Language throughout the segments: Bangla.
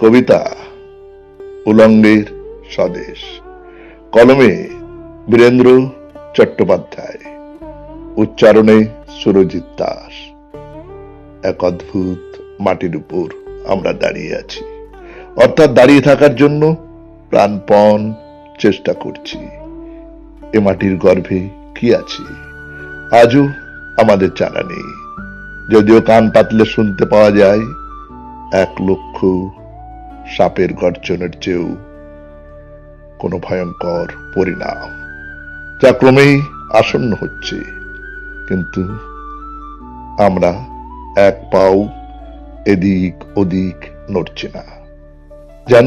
কবিতা উলঙ্গের স্বদেশ। কলমে বীরেন্দ্র চট্টোপাধ্যায়। উচ্চারণে সুরজিৎ দাস। এক অদ্ভুত মাটির উপর আমরা দাঁড়িয়ে আছি। অর্থাৎ দাঁড়িয়ে থাকার জন্য প্রাণপণ চেষ্টা করছি। এ মাটির গর্ভে কি আছে? আজও আমাদের জানা নেই। যদিও কান পাতলে শুনতে পাওয়া যায়, এক লক্ষ সাপের গর্জনের চেয়েও কোনো ভয়ঙ্কর পরিণাম। যা ক্রমেই আসন্ন হচ্ছে। কিন্তু আমরা এক পাও এদিক ওদিক নড়ছে না। যেন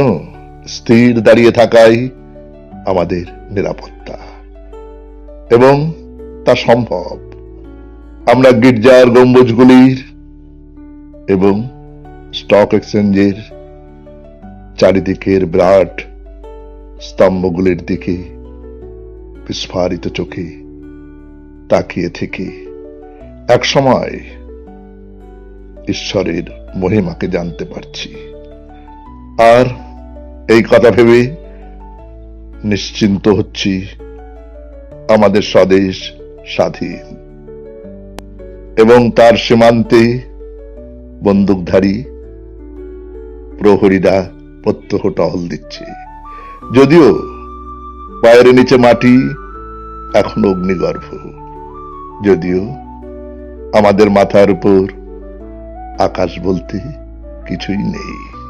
স্থির দাঁড়িয়ে থাকাই আমাদের নিরাপত্তা। এবং তা সম্ভব। আমরা গির্জার গম্বুজগুলির এবং স্টক এক্সচেঞ্জের চারিদিকের বিরাট স্তম্ভগুলির দিকে বিস্ফারিত চোখে তাকিয়ে থেকে এক সময় ঈশ্বরের মহিমাকে জানতে পারছি। আর এই কথা ভেবে নিশ্চিন্ত হচ্ছি আমাদের স্বদেশ স্বাধীন। এবং তার সীমান্তে বন্দুকধারী প্রহরীরা প্রত্যহ টহল দিচ্ছে। যদিও পায়ের নিচে মাটি এখন অগ্নিগর্ভ। যদিও আমাদের মাথার উপর আকাশ বলতে কিছুই নেই।